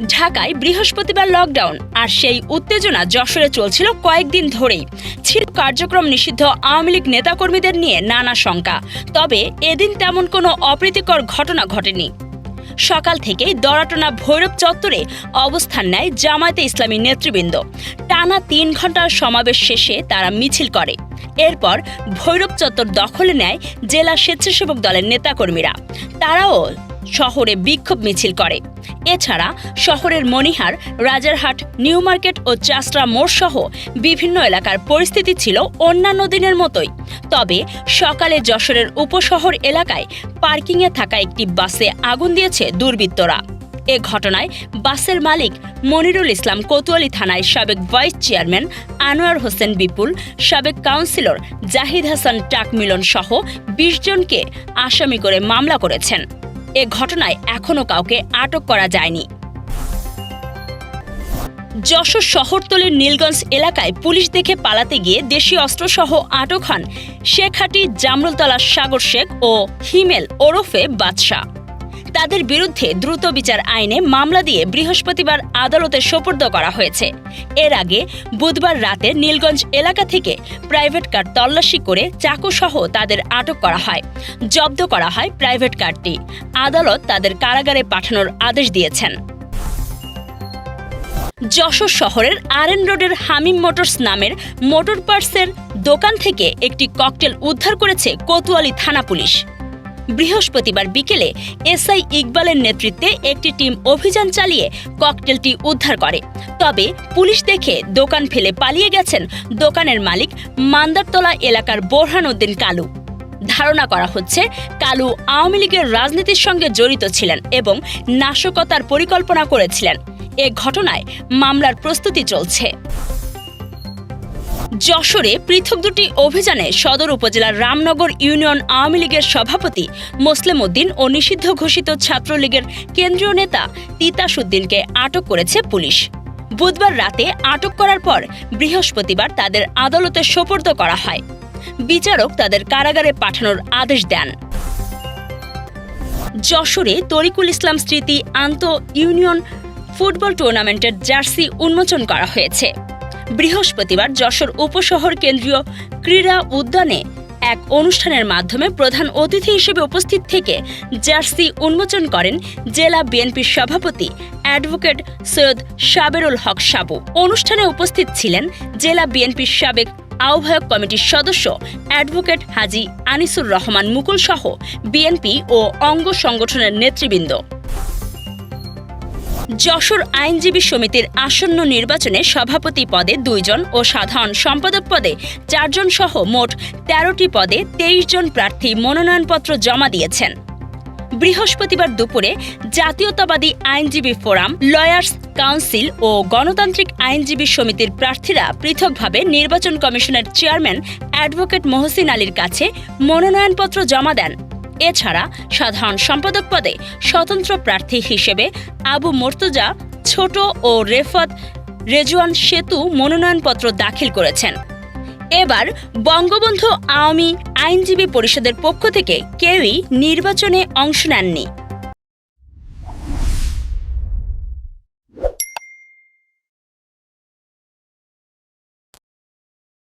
ঢাকায় বৃহস্পতিবার লকডাউন আর সেই উত্তেজনা যশোরে চলছিল কয়েকদিন ধরেই। ছিল কার্যক্রম নিষিদ্ধ আওয়ামী লীগ নেতাকর্মীদের নিয়ে নানা শঙ্কা, তবে এদিন তেমন কোনো অপ্রীতিকর ঘটনা ঘটেনি। সকাল থেকেই দরাটনা ভৈরব চত্বরে অবস্থান নেয় জামায়াতে ইসলামী নেতৃবৃন্দ। টানা তিন ঘণ্টার সমাবেশ শেষে তারা মিছিল করে। এরপর ভৈরব চত্বর দখলে নেয় জেলা স্বেচ্ছাসেবক দলের নেতাকর্মীরা। তারাও শহরে বিক্ষোভ মিছিল করে। এছাড়া শহরের মনিহার রাজারহাট, নিউ মার্কেট ও চাষরা মোড় সহ বিভিন্ন এলাকার পরিস্থিতি ছিল অন্যান্য দিনের মতোই। তবে সকালে যশোরের উপশহর এলাকায় পার্কিংয়ে থাকা একটি বাসে আগুন দিয়েছে দুর্বৃত্তরা। এ ঘটনায় বাসের মালিক মনিরুল ইসলাম কোতোয়ালি থানায় সাবেক ভাইস চেয়ারম্যান আনোয়ার হোসেন বিপুল, সাবেক কাউন্সিলর জাহিদ হাসান টাক মিলন সহ বিশ জনকে আসামি করে মামলা করেছেন। এ ঘটনায় এখনও কাউকে আটক করা যায়নি। যশোর শহরতলির নীলগঞ্জ এলাকায় পুলিশ দেখে পালাতে গিয়ে দেশীয় অস্ত্রসহ আটক হন শেখহাটি জামরুলতলা সাগর শেখ ও হিমেল ওরফে বাদশাহ। তাদের বিরুদ্ধে দ্রুত বিচার আইনে মামলা দিয়ে বৃহস্পতিবার আদালতে সোপর্দ করা হয়েছে। এর আগে বুধবার রাতে নীলগঞ্জ এলাকা থেকে প্রাইভেট কার তল্লাশি করে চাকুসহ তাদের আটক করা হয়। জব্দ করা হয় প্রাইভেট কারটি। আদালত তাদের কারাগারে পাঠানোর আদেশ দিয়েছেন। যশোর শহরের আরএন রোডের হামিম মোটরস নামের মোটর পার্টসের দোকান থেকে একটি ককটেল উদ্ধার করেছে কোতোয়ালি থানা পুলিশ। বৃহস্পতিবার বিকেলে এসআই ইকবালের নেতৃত্বে একটি টিম অভিযান চালিয়ে ককটেলটি উদ্ধার করে। তবে পুলিশ দেখে দোকান ফেলে পালিয়ে গেছেন দোকানের মালিক মান্দারতলা এলাকার বোরহান উদ্দিন কালু। ধারণা করা হচ্ছে কালু আওয়ামী লীগের রাজনীতির সঙ্গে জড়িত ছিলেন এবং নাশকতার পরিকল্পনা করেছিলেন। এ ঘটনায় মামলার প্রস্তুতি চলছে। যশোরে পৃথক দুটি অভিযানে সদর উপজেলার রামনগর ইউনিয়ন আওয়ামী লীগের সভাপতি মোসলেম উদ্দিন ও নিষিদ্ধ ঘোষিত ছাত্রলীগের কেন্দ্রীয় নেতা তিতাসুদ্দিনকে আটক করেছে পুলিশ। বুধবার রাতে আটক করার পর বৃহস্পতিবার তাদের আদালতে সোপর্দ করা হয়। বিচারক তাদের কারাগারে পাঠানোর আদেশ দেন। যশোরে তরিকুল ইসলাম স্মৃতি আন্ত ইউনিয়ন ফুটবল টুর্নামেন্টের জার্সি উন্মোচন করা হয়েছে। বৃহস্পতিবার যশোর উপশহর কেন্দ্রীয় ক্রীড়া উদ্যানে এক অনুষ্ঠানের মাধ্যমে প্রধান অতিথি হিসেবে উপস্থিত থেকে জার্সি উন্মোচন করেন জেলা বিএনপির সভাপতি অ্যাডভোকেট সৈয়দ সাবেরুল হক সাবু। অনুষ্ঠানে উপস্থিত ছিলেন জেলা বিএনপির সাবেক আহ্বায়ক কমিটির সদস্য অ্যাডভোকেট হাজি আনিসুর রহমান মুকুল সহ বিএনপি ও অঙ্গ সংগঠনের নেতৃবৃন্দ। যশোর আইনজীবী সমিতির আসন্ন নির্বাচনে সভাপতি পদে দুইজন ও সাধারণ সম্পাদক পদে চারজন সহ মোট তেরোটি পদে তেইশ জন প্রার্থী মনোনয়নপত্র জমা দিয়েছেন। বৃহস্পতিবার দুপুরে জাতীয়তাবাদী আইনজীবী ফোরাম, লয়ার্স কাউন্সিল ও গণতান্ত্রিক আইনজীবী সমিতির প্রার্থীরা পৃথকভাবে নির্বাচন কমিশনের চেয়ারম্যান অ্যাডভোকেট মহসিন আলীর কাছে মনোনয়নপত্র জমা দেন। এছাড়া সাধারণ সম্পাদক পদে স্বতন্ত্র প্রার্থী হিসেবে আবু মোর্তজা, ছোট ও রেফত রেজওয়ান সেতু মনোনয়নপত্র দাখিল করেছেন। এবার বঙ্গবন্ধু আওয়ামী আইনজীবী পরিষদের পক্ষ থেকে কেউই নির্বাচনে অংশ নেননি।